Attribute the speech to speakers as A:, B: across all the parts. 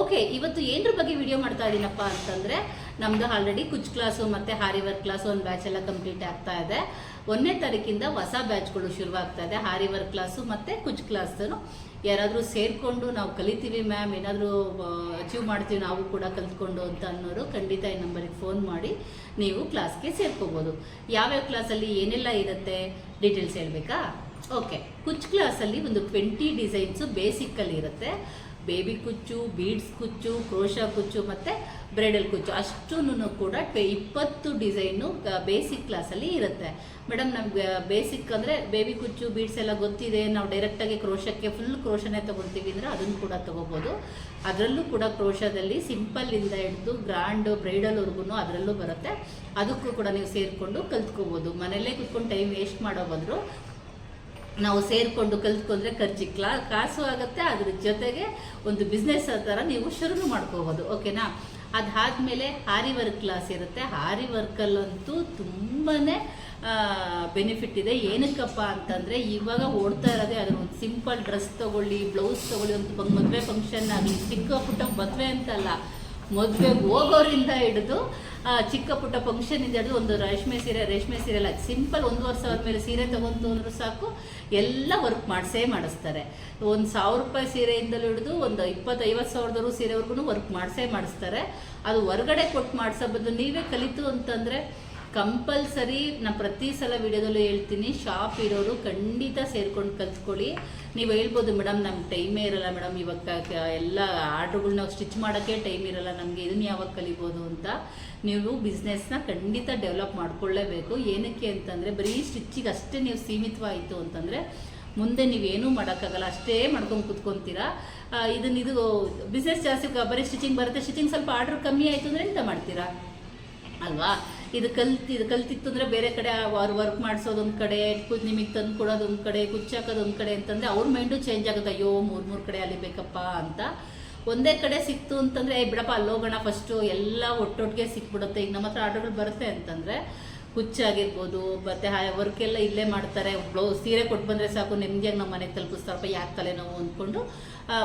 A: Okay ಇವತ್ತು ಏನ್ರ ಬಗ್ಗೆ ವಿಡಿಯೋ ಮಾಡ್ತಾ ಇದ್ದೀನಪ್ಪ ಅಂತಂದರೆ, ನಮ್ದು ಆಲ್ರೆಡಿ ಕುಚ್ ಕ್ಲಾಸು ಮತ್ತು ಹಾರಿ ವರ್ಕ್ ಕ್ಲಾಸು ಒಂದು ಬ್ಯಾಚ್ ಎಲ್ಲ ಕಂಪ್ಲೀಟ್ ಆಗ್ತಾ ಇದೆ. ಒಂದನೇ ತಾರೀಕಿಂದ ಹೊಸ ಬ್ಯಾಚ್ಗಳು ಶುರುವಾಗ್ತಾ ಇದೆ. ಹಾರಿ ವರ್ಕ್ ಕ್ಲಾಸು ಮತ್ತು ಕುಚ್ ಕ್ಲಾಸ್ದು ಯಾರಾದರೂ ಸೇರಿಕೊಂಡು ನಾವು ಕಲಿತೀವಿ ಮ್ಯಾಮ್ ಏನಾದರೂ ಅಚೀವ್ ಮಾಡ್ತೀವಿ ನಾವು ಕೂಡ ಕಲ್ತ್ಕೊಂಡು ಅಂತ ಅನ್ನೋರು ಖಂಡಿತ ಈ ನಂಬರಿಗೆ ಫೋನ್ ಮಾಡಿ ನೀವು ಕ್ಲಾಸ್ಗೆ ಸೇರ್ಕೋಬೋದು. ಯಾವ್ಯಾವ ಕ್ಲಾಸಲ್ಲಿ ಏನೆಲ್ಲ ಇರುತ್ತೆ ಡೀಟೇಲ್ಸ್ ಹೇಳಬೇಕಾ? ಓಕೆ ಕುಚ್ ಕ್ಲಾಸಲ್ಲಿ ಒಂದು ಟ್ವೆಂಟಿ ಡಿಸೈನ್ಸು ಬೇಸಿಕ್ಕಲ್ಲಿ ಇರುತ್ತೆ. ಬೇಬಿ ಕುಚ್ಚು, ಬೀಡ್ಸ್ ಕುಚ್ಚು, ಕ್ರೋಶಾ ಕುಚ್ಚು ಮತ್ತು ಬ್ರೈಡಲ್ ಕುಚ್ಚು. ಅಷ್ಟೂ ಕೂಡ ಟ್ವೆ ಇಪ್ಪತ್ತು ಡಿಸೈನು ಬೇಸಿಕ್ ಕ್ಲಾಸಲ್ಲಿ ಇರುತ್ತೆ. ಮೇಡಮ್, ನಮ್ಗೆ ಬೇಸಿಕ್ ಅಂದರೆ ಬೇಬಿ ಕುಚ್ಚು, ಬೀಡ್ಸ್ ಎಲ್ಲ ಗೊತ್ತಿದೆ. ನಾವು ಡೈರೆಕ್ಟಾಗಿ ಕ್ರೋಶಕ್ಕೆ ಫುಲ್ ಕ್ರೋಶನೇ ತೊಗೊಳ್ತೀವಿ ಅಂದರೆ ಅದನ್ನು ಕೂಡ ತೊಗೋಬೋದು. ಅದರಲ್ಲೂ ಕೂಡ ಕ್ರೋಶದಲ್ಲಿ ಸಿಂಪಲ್ಲಿಂದ ಹಿಡಿದು ಗ್ರ್ಯಾಂಡ್ ಬ್ರೈಡಲ್ವರೆಗೂ ಅದರಲ್ಲೂ ಬರುತ್ತೆ. ಅದಕ್ಕೂ ಕೂಡ ನೀವು ಸೇರಿಕೊಂಡು ಕಲ್ತ್ಕೋಬೋದು. ಮನೆಯಲ್ಲೇ ಕುತ್ಕೊಂಡು ಟೈಮ್ ವೇಸ್ಟ್ ಮಾಡೋ ಬದಲು ನಾವು ಸೇರಿಕೊಂಡು ಕಲ್ತ್ಕೊಂಡ್ರೆ ಖರ್ಚಿಗೆ ಕ್ಲಾ, ಕಾಸು ಆಗುತ್ತೆ, ಅದ್ರ ಜೊತೆಗೆ ಒಂದು ಬಿಸ್ನೆಸ್ ಥರ ನೀವು ಶುರು ಮಾಡ್ಕೋಬೋದು ಓಕೆನಾ ಅದಾದಮೇಲೆ ಹಾರಿ ವರ್ಕ್ ಕ್ಲಾಸ್ ಇರುತ್ತೆ. ಹಾರಿ ವರ್ಕಲ್ಲಂತೂ ತುಂಬಾ ಬೆನಿಫಿಟ್ ಇದೆ. ಏನಕ್ಕಪ್ಪ ಅಂತಂದರೆ ಇವಾಗ ಓಡ್ತಾ ಇರೋದೇ ಅದ್ರ ಒಂದು ಸಿಂಪಲ್ ಡ್ರೆಸ್ ತೊಗೊಳ್ಳಿ ಬ್ಲೌಸ್ ತೊಗೊಳ್ಳಿ, ಒಂದು ಮದುವೆ ಫಂಕ್ಷನ್ ಆಗಲಿ ಚಿಕ್ಕ ಪುಟ್ಟ ಮದುವೆ ಅಂತಲ್ಲ. ಮದುವೆಗೆ ಹೋಗೋರಿಂದ ಹಿಡಿದು ಚಿಕ್ಕ ಪುಟ್ಟ ಫಂಕ್ಷನಿಂದ ಹಿಡಿದು ಒಂದು ರೇಷ್ಮೆ ಸೀರೆ ರೇಷ್ಮೆ ಸೀರೆ ಅಲ್ಲ ಸಿಂಪಲ್ ಒಂದೂವರೆ ಸಾವಿರ ಮೇಲೆ ಸೀರೆ ತಗೊಂತು ಅಂದ್ರೆ ಸಾಕು, ಎಲ್ಲ ವರ್ಕ್ ಮಾಡಿಸೇ ಮಾಡಿಸ್ತಾರೆ. ಒಂದು ಸಾವಿರ ರೂಪಾಯಿ ಸೀರೆಯಿಂದಲೂ ಹಿಡಿದು, ಒಂದು ಇಪ್ಪತ್ತೈವತ್ತು ಸಾವಿರದವರೆಗೂ ಸೀರೆವರೆಗೂ ವರ್ಕ್ ಮಾಡಿಸೇ ಮಾಡಿಸ್ತಾರೆ. ಅದು ಹೊರಗಡೆ ಕೊಟ್ಟು ಮಾಡಿಸೋ ಬದಲು ನೀವೇ ಕಲಿತು ಅಂತಂದರೆ ಕಂಪಲ್ಸರಿ ನಾನು ಪ್ರತಿ ಸಲ ವಿಡಿಯೋದಲ್ಲೂ ಹೇಳ್ತೀನಿ ಶಾಪ್ ಇರೋರು ಖಂಡಿತ ಸೇರ್ಕೊಂಡು ಕಲ್ತ್ಕೊಳ್ಳಿ. ನೀವು ಹೇಳ್ಬೋದು ಮೇಡಮ್ ನಮ್ಗೆ ಟೈಮೇ ಇರಲ್ಲ ಮೇಡಮ್ ಇವಾಗ ಎಲ್ಲ ಆರ್ಡ್ರುಗಳ್ನ ಸ್ಟಿಚ್ ಮಾಡೋಕ್ಕೆ ಟೈಮ್ ಇರಲ್ಲ, ನಮಗೆ ಇದನ್ನು ಯಾವಾಗ ಕಲಿಬೋದು ಅಂತ. ನೀವು ಬಿಸ್ನೆಸ್ನ ಖಂಡಿತ ಡೆವಲಪ್ ಮಾಡ್ಕೊಳ್ಳೇಬೇಕು. ಏನಕ್ಕೆ ಅಂತಂದರೆ, ಬರೀ ಸ್ಟಿಚ್ಚಿಗೆ ಅಷ್ಟೇ ನೀವು ಸೀಮಿತವಾಯಿತು ಅಂತಂದರೆ, ಮುಂದೆ ನೀವೇನೂ ಮಾಡೋಕ್ಕಾಗಲ್ಲ, ಅಷ್ಟೇ ಮಾಡ್ಕೊಂಡು ಕುತ್ಕೊತೀರಾ. ಇದನ್ನ ಇದು ಬಿಸ್ನೆಸ್ ಜಾಸ್ತಿ ಬರೀ ಸ್ಟಿಚಿಂಗ್ ಬರುತ್ತೆ ಸ್ಟಿಚಿಂಗ್ ಸ್ವಲ್ಪ ಆರ್ಡ್ರ್ ಕಮ್ಮಿ ಆಯಿತು ಅಂದರೆ ಎಂತ ಮಾಡ್ತೀರಾ? ಅಲ್ವಾ? ಇದು ಕಲ್ತು, ಇದು ಕಲ್ತಿತ್ತು ಅಂದರೆ ಬೇರೆ ಕಡೆ ಅವ್ರು ವರ್ಕ್ ಮಾಡಿಸೋದೊಂದು ಕಡೆ ನಿಮಗೆ ತಂದು ಕೊಡೋದೊಂದು ಕಡೆ ಕುಚ್ಚಾಕೋದು ಒಂದು ಕಡೆ ಅಂತಂದರೆ ಅವ್ರ ಮೈಂಡು ಚೇಂಜ್ ಆಗುತ್ತೆ. ಅಯ್ಯೋ, ಮೂರು ಮೂರು ಕಡೆ ಅಲ್ಲಿ ಬೇಕಪ್ಪ ಅಂತ. ಒಂದೇ ಕಡೆ ಸಿಕ್ತು ಅಂತಂದರೆ ಬಿಡಪ್ಪ, ಅಲ್ಲೋಗೋಣ ಫಸ್ಟು ಎಲ್ಲ ಒಟ್ಟೊಟ್ಟಿಗೆ ಸಿಕ್ಬಿಡುತ್ತೆ. ಈಗ ನಮ್ಮ ಹತ್ರ ಆರ್ಡರ್ಗಳು ಬರುತ್ತೆ ಅಂತಂದರೆ ಹುಚ್ಚಾಗಿರ್ಬೋದು, ಮತ್ತು ಎಲ್ಲ ಇಲ್ಲೇ ಮಾಡ್ತಾರೆ ಬ್ಲೌಸ್ ಸೀರೆ ಕೊಟ್ಟು ಬಂದರೆ ಸಾಕು ನೆಮ್ಮದಿಯಾಗಿ ನಮ್ಮ ಮನೆಗೆ ತಲುಪಿಸ್ತಾರಪ್ಪ, ಯಾಕೆ ತಲೆನೋವು ಅಂದ್ಕೊಂಡು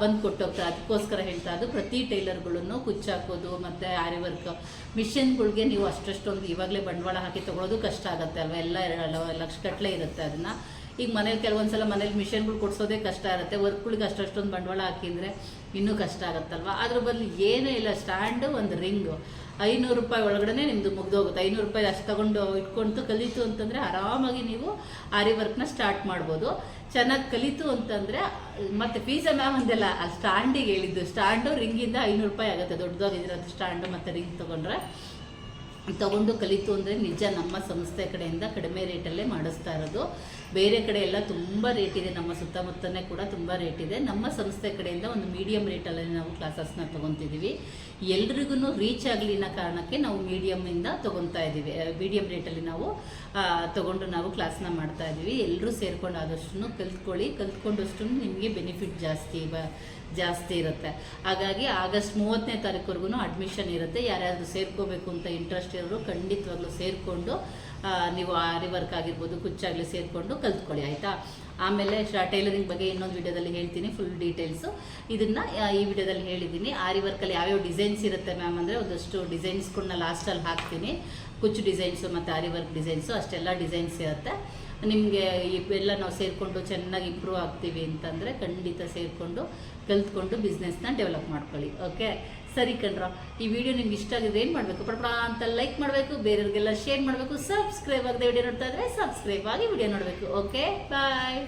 A: ಬಂದು ಕೊಟ್ಟೋಗ್ತಾರೆ. ಅದಕ್ಕೋಸ್ಕರ ಹೇಳ್ತಾ ಅದು ಪ್ರತಿ ಟೈಲರ್ಗಳನ್ನು ಕುಚ್ಚಾಕೋದು ಮತ್ತು ಆರಿ ವರ್ಕ್ ಮಿಷಿನ್ಗಳಿಗೆ ನೀವು ಅಷ್ಟಷ್ಟೊಂದು ಇವಾಗಲೇ ಬಂಡವಾಳ ಹಾಕಿ ತೊಗೊಳೋದು ಕಷ್ಟ ಆಗುತ್ತೆ ಅಲ್ವಾ? ಎಲ್ಲ ಲಕ್ಷಗಟ್ಟಲೆ ಲಕ್ಷ ಗಟ್ಟಲೆ ಇರುತ್ತೆ ಅದನ್ನು. ಈಗ ಮನೇಲಿ ಕೆಲವೊಂದು ಸಲ ಮನೇಲಿ ಮಿಷನ್ಗಳು ಕೊಡ್ಸೋದೇ ಕಷ್ಟ ಇರುತ್ತೆ. ವರ್ಕ್ಗಳಿಗೆ ಅಷ್ಟಷ್ಟೊಂದು ಬಂಡವಾಳ ಹಾಕಿದರೆ ಇನ್ನೂ ಕಷ್ಟ ಆಗುತ್ತಲ್ವ? ಅದ್ರ ಬದಲು ಏನೂ ಇಲ್ಲ. ಸ್ಟ್ಯಾಂಡು ಒಂದು ರಿಂಗು. ಐನೂರು ರೂಪಾಯಿ ಒಳಗಡೆ ನಿಮ್ಮದು ಮುಗ್ದೋಗುತ್ತೆ. ಐನೂರು ರೂಪಾಯಿ ಅಷ್ಟು ತಗೊಂಡು ಇಟ್ಕೊಂತು ಕಲಿತು ಅಂತಂದರೆ ಆರಾಮಾಗಿ ನೀವು ಆರಿ ವರ್ಕ್ನ ಸ್ಟಾರ್ಟ್ ಮಾಡ್ಬೋದು. ಚೆನ್ನಾಗಿ ಕಲಿತು ಅಂತಂದರೆ, ಮತ್ತು ಫೀಸ ಮ್ಯಾಮ್ ಅಂದೆಲ್ಲ ಆ ಸ್ಟ್ಯಾಂಡಿಗೆ ಹೇಳಿದ್ದು. ಸ್ಟ್ಯಾಂಡು ರಿಂಗಿಂದ ಐನೂರು ರೂಪಾಯಿ ಆಗುತ್ತೆ. ದೊಡ್ಡದಾಗಿರೋದು ಸ್ಟ್ಯಾಂಡು ಮತ್ತು ರಿಂಗ್ ತೊಗೊಂಡ್ರೆ. ತಗೊಂಡು ಕಲಿತು ಅಂದರೆ ನಿಜ ನಮ್ಮ ಸಂಸ್ಥೆ ಕಡೆಯಿಂದ ಕಡಿಮೆ ರೇಟಲ್ಲೇ ಮಾಡಿಸ್ತಾ ಇರೋದು. ಬೇರೆ ಕಡೆ ಎಲ್ಲ ತುಂಬ ರೇಟ್ ಇದೆ, ನಮ್ಮ ಸುತ್ತಮುತ್ತನೇ ಕೂಡ ತುಂಬ ರೇಟ್ ಇದೆ. ನಮ್ಮ ಸಂಸ್ಥೆ ಕಡೆಯಿಂದ ಒಂದು ಮೀಡಿಯಮ್ ರೇಟಲ್ಲೇ ನಾವು ಕ್ಲಾಸಸ್ನ ತೊಗೊತಿದ್ದೀವಿ. ಎಲ್ರಿಗೂ ರೀಚ್ ಆಗಲಿ ಅನ್ನೋ ಕಾರಣಕ್ಕೆ ನಾವು ಮೀಡಿಯಮ್ಮಿಂದ ತೊಗೊತಾ ಇದ್ದೀವಿ. ಮೀಡಿಯಮ್ ರೇಟಲ್ಲಿ ನಾವು ತಗೊಂಡು ನಾವು ಕ್ಲಾಸ್ನ ಮಾಡ್ತಾ ಇದ್ದೀವಿ. ಎಲ್ಲರೂ ಸೇರ್ಕೊಂಡು ಆದಷ್ಟು ಕಲ್ತ್ಕೊಳ್ಳಿ. ಕಲ್ತ್ಕೊಂಡಷ್ಟು ನಿಮಗೆ ಬೆನಿಫಿಟ್ ಜಾಸ್ತಿ ಬ, ಜಾಸ್ತಿ ಇರುತ್ತೆ. ಹಾಗಾಗಿ ಆಗಸ್ಟ್ ಮೂವತ್ತನೇ ತಾರೀಕುವರೆಗೂ ಅಡ್ಮಿಷನ್ ಇರುತ್ತೆ. ಯಾರ್ಯಾರು ಸೇರ್ಕೋಬೇಕು ಅಂತ ಇಂಟ್ರೆಸ್ಟ್ ಇರೋರು ಖಂಡಿತವಾಗ್ಲೂ ಸೇರಿಕೊಂಡು ನೀವು ಆರಿ ವರ್ಕ್ ಆಗಿರ್ಬೋದು ಕುಚ್ಚಾಗಲಿ ಸೇರಿಕೊಂಡು ಕಲ್ತ್ಕೊಳ್ಳಿ, ಆಯಿತಾ? ಆಮೇಲೆ ಟೈಲರಿಂಗ್ ಬಗ್ಗೆ ಇನ್ನೊಂದು ವಿಡಿಯೋದಲ್ಲಿ ಹೇಳ್ತೀನಿ ಫುಲ್ ಡೀಟೇಲ್ಸು ಇದನ್ನು ಈ ವಿಡಿಯೋದಲ್ಲಿ ಹೇಳಿದ್ದೀನಿ. ಆರಿ ವರ್ಕಲ್ಲಿ ಯಾವ್ಯಾವ ಡಿಸೈನ್ಸ್ ಇರುತ್ತೆ ಮ್ಯಾಮ್ ಅಂದರೆ ಒಂದಷ್ಟು ಡಿಸೈನ್ಸ್ಗಳನ್ನ ಲಾಸ್ಟಲ್ಲಿ ಹಾಕ್ತೀನಿ. ಕುಚ್ಚು ಡಿಸೈನ್ಸು ಮತ್ತು ಆರಿ ವರ್ಕ್ ಡಿಸೈನ್ಸು ಅಷ್ಟೆಲ್ಲ ಡಿಸೈನ್ಸ್ ಇರುತ್ತೆ. ನಿಮಗೆ ಇವೆಲ್ಲ ನಾವು ಸೇರಿಕೊಂಡು ಚೆನ್ನಾಗಿ ಇಂಪ್ರೂವ್ ಆಗ್ತೀವಿ ಅಂತಂದರೆ ಖಂಡಿತ ಸೇರಿಕೊಂಡು, ಕಲ್ತ್ಕೊಂಡು ಬಿಸ್ನೆಸ್ನ ಡೆವಲಪ್ ಮಾಡ್ಕೊಳ್ಳಿ ಓಕೆ ಸರಿ ಕಣ್ರ. ಈ ವಿಡಿಯೋ ನಿಮ್ಗೆ ಇಷ್ಟ ಆಗಿದ್ರೆ ಏನು ಮಾಡಬೇಕು? ಪಡಪಡ ಅಂತ ಲೈಕ್ ಮಾಡಬೇಕು, ಬೇರೆಯವ್ರಿಗೆಲ್ಲ ಶೇರ್ ಮಾಡಬೇಕು ಸಬ್ಸ್ಕ್ರೈಬ್ ಆಗದೆ ವಿಡಿಯೋ ನೋಡ್ತಾ ಇದ್ರೆ ಸಬ್ಸ್ಕ್ರೈಬ್ ಆಗಿ ವಿಡಿಯೋ ನೋಡಬೇಕು. Okay bye